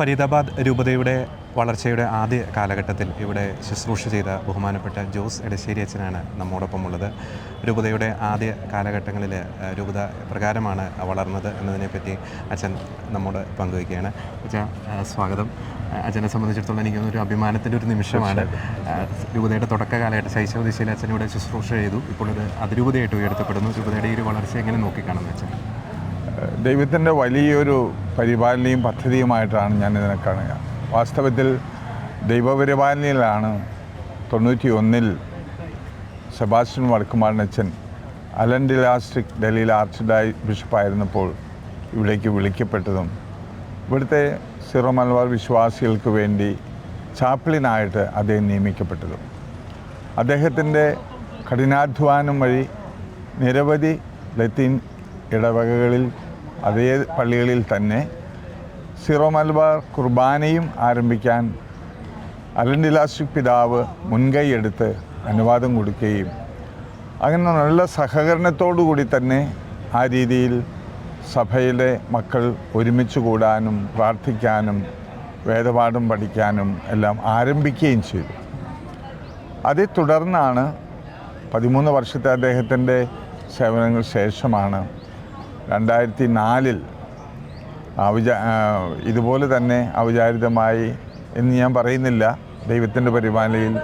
ഫരീദാബാദ് രൂപതയുടെ വളർച്ചയുടെ ആദ്യ കാലഘട്ടത്തിൽ ഇവിടെ ശുശ്രൂഷ ചെയ്ത ബഹുമാനപ്പെട്ട ജോസ് എടശ്ശേരി അച്ഛനാണ് നമ്മോടൊപ്പം ഉള്ളത് രൂപതയുടെ ആദ്യ കാലഘട്ടങ്ങളിൽ രൂപത പ്രകാരമാണ് വളർന്നത് എന്നതിനെപ്പറ്റി അച്ഛൻ നമ്മോട് പങ്കുവയ്ക്കുകയാണ്. അച്ഛൻ സ്വാഗതം. അച്ഛനെ സംബന്ധിച്ചിടത്തോളം എനിക്ക് ഒരു അഭിമാനത്തിന്റെ ഒരു നിമിഷമാണ്. രൂപതയുടെ തുടക്ക കാലഘട്ടം ശൈശവ ദിശയിൽ അച്ഛൻ ഇവിടെ ശുശ്രൂഷ ചെയ്തു. ഇപ്പോൾ ഒരു അതിരൂപതയായിട്ട് ഉയർത്തപ്പെടുന്നു. രൂപതയുടെ ഈ ഒരു വളർച്ച എങ്ങനെ നോക്കിക്കാണുന്നു അച്ഛൻ? ദൈവത്തിന്റെ വലിയൊരു പരിപാലനയും പദ്ധതിയുമായിട്ടാണ് ഞാൻ ഇതിനെ കാണുക. വാസ്തവത്തിൽ ദൈവപരിപാലനയിലാണ് തൊണ്ണൂറ്റി ഒന്നിൽ സെബാസ്റ്റ്യൻ വടക്കുമാരനച്ചൻ അലൻ ഡിലാസ്റ്റിക് ഡൽഹിയിലെ ആർച്ച് ഡൈ ബിഷപ്പായിരുന്നപ്പോൾ ഇവിടേക്ക് വിളിക്കപ്പെട്ടതും ഇവിടുത്തെ സിറോ മലബാർ വിശ്വാസികൾക്ക് വേണ്ടി ചാപ്ലിനായിട്ട് അദ്ദേഹം നിയമിക്കപ്പെട്ടതും. അദ്ദേഹത്തിന്റെ കഠിനാധ്വാനം വഴി നിരവധി ലത്തീൻ ഇടവകകളിൽ അതേ പള്ളികളിൽ തന്നെ സിറോ മലബാർ കുർബാനയും ആരംഭിക്കാൻ അലൻഡിലാസ്റ്റിക് പിതാവ് മുൻകൈയെടുത്ത് അനുവാദം കൊടുക്കുകയും അങ്ങനെ നല്ല സഹകരണത്തോടു കൂടി തന്നെ ആ രീതിയിൽ സഭയിലെ മക്കൾ ഒരുമിച്ച് കൂടാനും പ്രാർത്ഥിക്കാനും വേദപാഠം പഠിക്കാനും എല്ലാം ആരംഭിക്കുകയും ചെയ്തു. അതേ തുടർന്നാണ് പതിമൂന്ന് വർഷത്തെ അദ്ദേഹത്തിന്റെ സേവനങ്ങൾ ശേഷമാണ് രണ്ടായിരത്തി നാലിൽ ഔച ഇതുപോലെ തന്നെ ഔചാരിതമായി എന്ന് ഞാൻ പറയുന്നില്ല. ദൈവത്തിന്റെ പരിപാലനയിൽ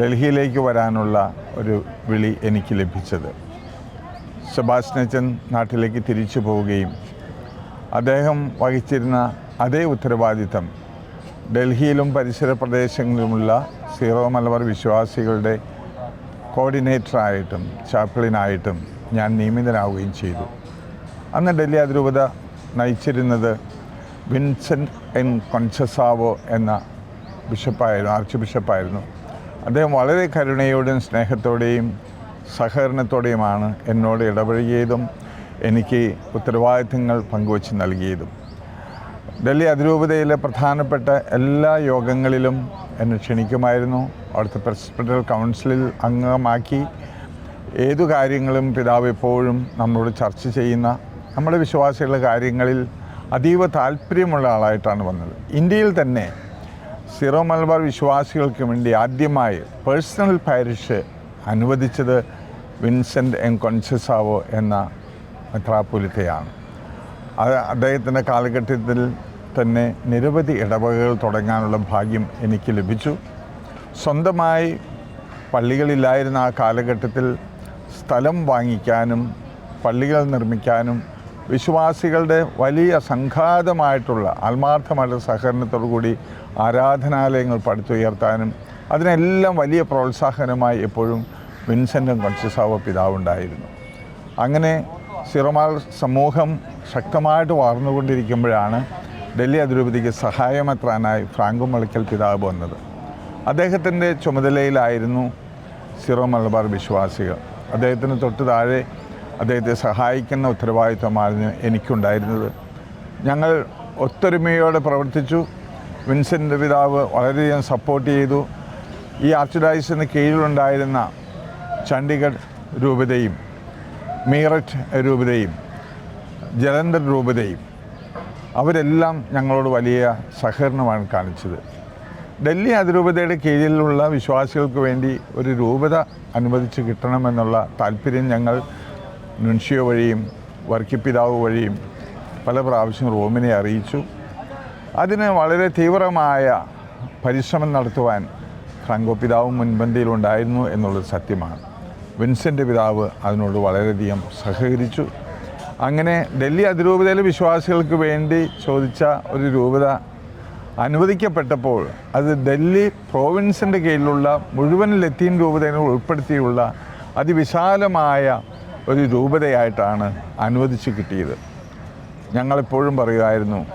ഡൽഹിയിലേക്ക് വരാനുള്ള ഒരു വിളി എനിക്ക് ലഭിച്ചത്. സെബാസ്റ്റ്യൻ നാട്ടിലേക്ക് തിരിച്ചു പോവുകയും അദ്ദേഹം വഹിച്ചിരുന്ന അതേ ഉത്തരവാദിത്തം ഡൽഹിയിലും പരിസര പ്രദേശങ്ങളിലുമുള്ള സീറോ മലബാർ വിശ്വാസികളുടെ കോർഡിനേറ്ററായിട്ടും ചാപ്പിളിനായിട്ടും ഞാൻ നിയമിതനാവുകയും ചെയ്തു. അന്ന് ഡൽഹി അതിരൂപത നയിച്ചിരുന്നത് വിൻസെന്റ് എൻ കൊൻസസാവോ എന്ന ബിഷപ്പായിരുന്നു ആർച്ച് ബിഷപ്പായിരുന്നു. അദ്ദേഹം വളരെ കരുണയോടും സ്നേഹത്തോടെയും സഹകരണത്തോടെയുമാണ് എന്നോട് ഇടപഴകിയതും എനിക്ക് ഉത്തരവാദിത്തങ്ങൾ പങ്കുവച്ച് നൽകിയതും. ഡൽഹി അതിരൂപതയിലെ പ്രധാനപ്പെട്ട എല്ലാ യോഗങ്ങളിലും എന്നെ ക്ഷണിക്കുമായിരുന്നു. അവിടുത്തെ പ്രിൻസിപ്പൽ കൗൺസിലിൽ അംഗമാക്കി. ഏതു കാര്യങ്ങളും പിതാവ് എപ്പോഴും നമ്മളോട് ചർച്ച ചെയ്യുന്ന നമ്മുടെ വിശ്വാസികളുടെ കാര്യങ്ങളിൽ അതീവ താല്പര്യമുള്ള ആളായിട്ടാണ് വന്നത്. ഇന്ത്യയിൽ തന്നെ സിറോ മലബാർ വിശ്വാസികൾക്ക് വേണ്ടി ആദ്യമായി പേഴ്സണൽ പാരിഷ് അനുവദിച്ചത് വിൻസെന്റ് എം കൊൻസസാവോ എന്ന മെത്രാപ്പൊലിത്തയാണ്. അത് അദ്ദേഹത്തിന്റെ കാലഘട്ടത്തിൽ തന്നെ നിരവധി ഇടവകകൾ തുടങ്ങാനുള്ള ഭാഗ്യം എനിക്ക് ലഭിച്ചു. സ്വന്തമായി പള്ളികളില്ലായിരുന്ന ആ കാലഘട്ടത്തിൽ സ്ഥലം വാങ്ങിക്കാനും പള്ളികൾ നിർമ്മിക്കാനും വിശ്വാസികളുടെ വലിയ സംഘാതമായിട്ടുള്ള ആത്മാർത്ഥമായിട്ടുള്ള സഹകരണത്തോടു കൂടി ആരാധനാലയങ്ങൾ പടുത്തുയർത്താനും അതിനെല്ലാം വലിയ പ്രോത്സാഹനമായി എപ്പോഴും വിൻസെന്റും കൊൻസിസാവോ പിതാവുണ്ടായിരുന്നു. അങ്ങനെ സിറമാൾ സമൂഹം ശക്തമായിട്ട് വളർന്നുകൊണ്ടിരിക്കുമ്പോഴാണ് ഡൽഹി അതിരൂപതിക്ക് സഹായമെത്രാനായി ഫ്രാങ്കോ മളിക്കൽ പിതാവ് വന്നത്. അദ്ദേഹത്തിന്റെ ചുമതലയിലായിരുന്നു സിറോ മലബാർ വിശ്വാസികൾ. അദ്ദേഹത്തിന് തൊട്ട് താഴെ അദ്ദേഹത്തെ സഹായിക്കുന്ന ഉത്തരവാദിത്വമായിരുന്നു എനിക്കുണ്ടായിരുന്നത്. ഞങ്ങൾ ഒത്തൊരുമയോടെ പ്രവർത്തിച്ചു. വിൻസെന്റ് പിതാവ് വളരെയധികം സപ്പോർട്ട് ചെയ്തു. ഈ ആർച്ച് ഡയസിന് കീഴിലുണ്ടായിരുന്ന ചണ്ഡീഗഡ് രൂപതയും മീററ്റ് രൂപതയും ജലന്ധർ രൂപതയും അവരെല്ലാം ഞങ്ങളോട് വലിയ സഹകരണമാണ് കാണിച്ചത്. ഡൽഹി അതിരൂപതയുടെ കീഴിലുള്ള വിശ്വാസികൾക്ക് വേണ്ടി ഒരു രൂപത അനുവദിച്ച് കിട്ടണമെന്നുള്ള താല്പര്യം ഞങ്ങൾ നുൻഷിയോ വഴിയും വർക്കിപ്പിതാവ് വഴിയും പല പ്രാവശ്യം റോമിനെ അറിയിച്ചു. അതിന് വളരെ തീവ്രമായ പരിശ്രമം നടത്തുവാൻ ഫ്രാങ്കോ പിതാവ് മുൻപന്തിയിലുണ്ടായിരുന്നു എന്നുള്ളത് സത്യമാണ്. വിൻസെന്റ് പിതാവ് അതിനോട് വളരെയധികം സഹകരിച്ചു. അങ്ങനെ ഡൽഹി അതിരൂപതയിലെ വിശ്വാസികൾക്ക് വേണ്ടി ചോദിച്ച ഒരു രൂപത അനുവദിക്കപ്പെട്ടപ്പോൾ അത് ഡൽഹി പ്രോവിൻസിന്റെ കീഴിലുള്ള മുഴുവൻ ലത്തീൻ രൂപതയിൽ ഉൾപ്പെടുത്തിയുള്ള അതിവിശാലമായ ഒരു രൂപതയായിട്ടാണ് അനുവദിച്ച് കിട്ടിയത്. ഞങ്ങളെപ്പോഴും പറയുമായിരുന്നു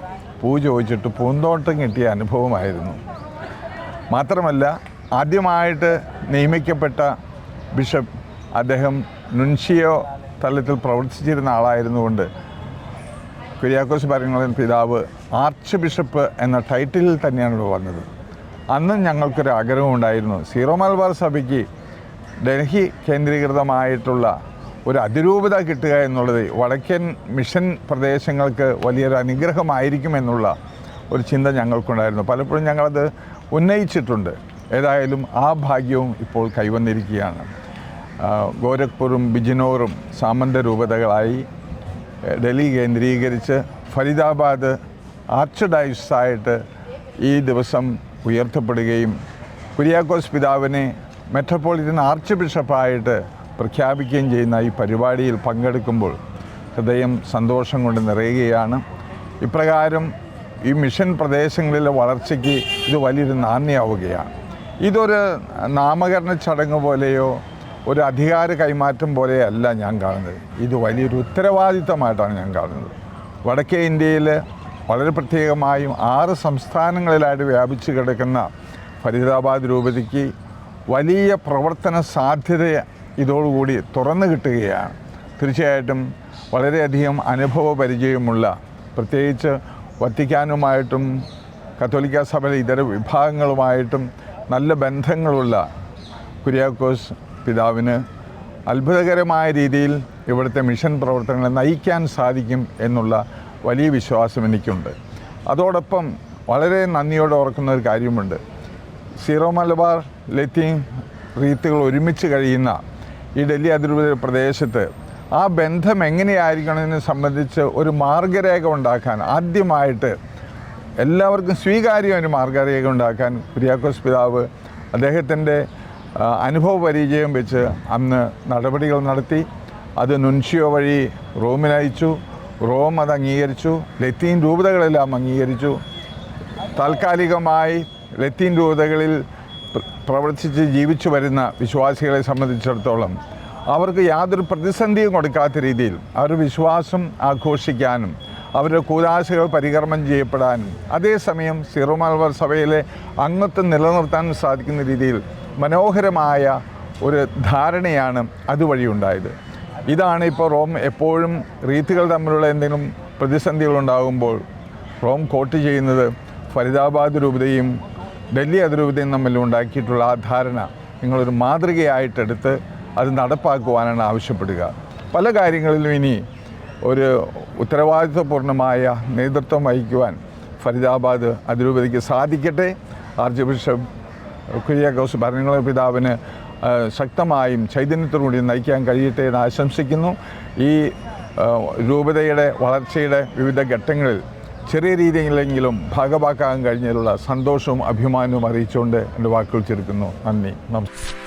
പൂജ ചോദിച്ചിട്ട് പൂന്തോട്ടം കിട്ടിയ അനുഭവമായിരുന്നു. മാത്രമല്ല ആദ്യമായിട്ട് നിയമിക്കപ്പെട്ട ബിഷപ്പ് അദ്ദേഹം നുൻഷിയോ തലത്തിൽ പ്രവർത്തിച്ചിരുന്ന ആളായിരുന്നുകൊണ്ട് കുര്യാക്കോസ് പറയുന്ന പിതാവ് ആർച്ച് ബിഷപ്പ് എന്ന ടൈറ്റിലിൽ തന്നെയാണ് വന്നത്. അന്നും ഞങ്ങൾക്കൊരു ആഗ്രഹമുണ്ടായിരുന്നു സീറോ മലബാർ സഭയ്ക്ക് ഡൽഹി കേന്ദ്രീകൃതമായിട്ടുള്ള ഒരു അതിരൂപത കിട്ടുക എന്നുള്ളത് വടക്കൻ മിഷൻ പ്രദേശങ്ങൾക്ക് വലിയൊരു അനുഗ്രഹമായിരിക്കുമെന്നുള്ള ഒരു ചിന്ത ഞങ്ങൾക്കുണ്ടായിരുന്നു. പലപ്പോഴും ഞങ്ങളത് ഉന്നയിച്ചിട്ടുണ്ട്. ഏതായാലും ആ ഭാഗ്യവും ഇപ്പോൾ കൈവന്നിരിക്കുകയാണ്. ഗോരഖ്പൂറും ബിജിനോറും സാമന്ത രൂപതകളായി ഡൽഹി കേന്ദ്രീകരിച്ച് ഫരീദാബാദ് ആർച്ച് ഡയസായിട്ട് ഈ ദിവസം ഉയർത്തപ്പെടുകയും കുര്യാക്കോസ് പിതാവിനെ മെട്രോപൊളിറ്റൻ ആർച്ച് ബിഷപ്പായിട്ട് പ്രഖ്യാപിക്കുകയും ചെയ്യുന്ന ഈ പരിപാടിയിൽ പങ്കെടുക്കുമ്പോൾ ഹൃദയം സന്തോഷം കൊണ്ട് നിറയുകയാണ്. ഇപ്രകാരം ഈ മിഷൻ പ്രദേശങ്ങളിലെ വളർച്ചയ്ക്ക് ഇത് വലിയൊരു നാന്ദിയാവുകയാണ് ഇതൊരു നാമകരണ ചടങ്ങ് പോലെയോ ഒരു അധികാര കൈമാറ്റം പോലെയല്ല ഞാൻ കാണുന്നത്. ഇത് വലിയൊരു ഉത്തരവാദിത്തമായിട്ടാണ് ഞാൻ കാണുന്നത്. വടക്കേ ഇന്ത്യയിൽ വളരെ പ്രത്യേകമായും ആറ് സംസ്ഥാനങ്ങളിലായിട്ട് വ്യാപിച്ചു കിടക്കുന്ന ഫരീദാബാദ് രൂപതയ്ക്ക് വലിയ പ്രവർത്തന സാധ്യത ഇതോടുകൂടി തുറന്നു കിട്ടുകയാണ്. തീർച്ചയായിട്ടും വളരെയധികം അനുഭവ പരിചയമുള്ള പ്രത്യേകിച്ച് വത്തിക്കാനുമായിട്ടും കത്തോലിക്ക സഭയിലെ ഇതര വിഭാഗങ്ങളുമായിട്ടും നല്ല ബന്ധങ്ങളുള്ള കുര്യാക്കോസ് പിതാവിന് അത്ഭുതകരമായ രീതിയിൽ ഇവിടുത്തെ മിഷൻ പ്രവർത്തനങ്ങളെ നയിക്കാൻ സാധിക്കും എന്നുള്ള വലിയ വിശ്വാസം എനിക്കുണ്ട്. അതോടൊപ്പം വളരെ നന്ദിയോടെ ഓർക്കുന്ന ഒരു കാര്യമുണ്ട്. സീറോ മലബാർ ലത്തീൻ റീത്തുകൾ ഒരുമിച്ച് കഴിയുന്ന ഈ ഡൽഹി അതിരൂപത പ്രദേശത്ത് ആ ബന്ധം എങ്ങനെയായിരിക്കണമെന്ന് സംബന്ധിച്ച് ഒരു മാർഗരേഖ ഉണ്ടാക്കാൻ ആദ്യമായിട്ട് എല്ലാവർക്കും സ്വീകാര്യമായ ഒരു മാർഗരേഖ ഉണ്ടാക്കാൻ കുര്യാക്കോസ് പിതാവ് അദ്ദേഹത്തിന്റെ അനുഭവ പരിചയം വെച്ച് അന്ന് നടപടികൾ നടത്തി. അത് നുൻഷിയോ വഴി റോമിനയച്ചു റോം അത് അംഗീകരിച്ചു. ലത്തീൻ രൂപതകളെല്ലാം അംഗീകരിച്ചു. താൽക്കാലികമായി ലത്തീൻ രൂപതകളിൽ പ്രവർത്തിച്ച് ജീവിച്ചു വരുന്ന വിശ്വാസികളെ സംബന്ധിച്ചിടത്തോളം അവർക്ക് യാതൊരു പ്രതിസന്ധിയും കൊടുക്കാത്ത രീതിയിൽ അവർ വിശ്വാസം ആഘോഷിക്കാനും അവരുടെ കൂതാശകൾ പരികർമ്മം ചെയ്യപ്പെടാനും അതേസമയം സിറോ സഭയിലെ അംഗത്വം നിലനിർത്താനും സാധിക്കുന്ന രീതിയിൽ മനോഹരമായ ഒരു ധാരണയാണ് അതുവഴി ഉണ്ടായത് ഇതാണ് ഇപ്പോൾ റോം എപ്പോഴും റീത്തുകൾ തമ്മിലുള്ള എന്തെങ്കിലും പ്രതിസന്ധികളുണ്ടാകുമ്പോൾ റോം കോട്ട് ചെയ്യുന്നത് ഫരീദാബാദ് രൂപതയും ഡൽഹി അതിരൂപതയും തമ്മിൽ ഉണ്ടാക്കിയിട്ടുള്ള ആ ധാരണ നിങ്ങളൊരു മാതൃകയായിട്ടെടുത്ത് അത് നടപ്പാക്കുവാനാണ് ആവശ്യപ്പെടുക. പല കാര്യങ്ങളിലും ഇനി ഒരു ഉത്തരവാദിത്വപൂർണമായ നേതൃത്വം വഹിക്കുവാൻ ഫരീദാബാദ് അതിരൂപതയ്ക്ക് സാധിക്കട്ടെ. ആർച്ച് ബിഷപ്പ് കുര്യാക്കോസ് ഭരണങ്ങള പിതാവിന് ശക്തമായും ചൈതന്യത്തോടുകൂടി നയിക്കാൻ കഴിയട്ടെ എന്ന് ആശംസിക്കുന്നു. ഈ രൂപതയുടെ വളർച്ചയുടെ വിവിധ ഘട്ടങ്ങളിൽ ചെറിയ രീതിയിലെങ്കിലും ഭാഗമാക്കാൻ കഴിഞ്ഞതിലുള്ള സന്തോഷവും അഭിമാനവും അറിയിച്ചുകൊണ്ട് എന്റെ വാക്കുകൾ ചുരുക്കുന്നു. നന്ദി. നമസ്കാരം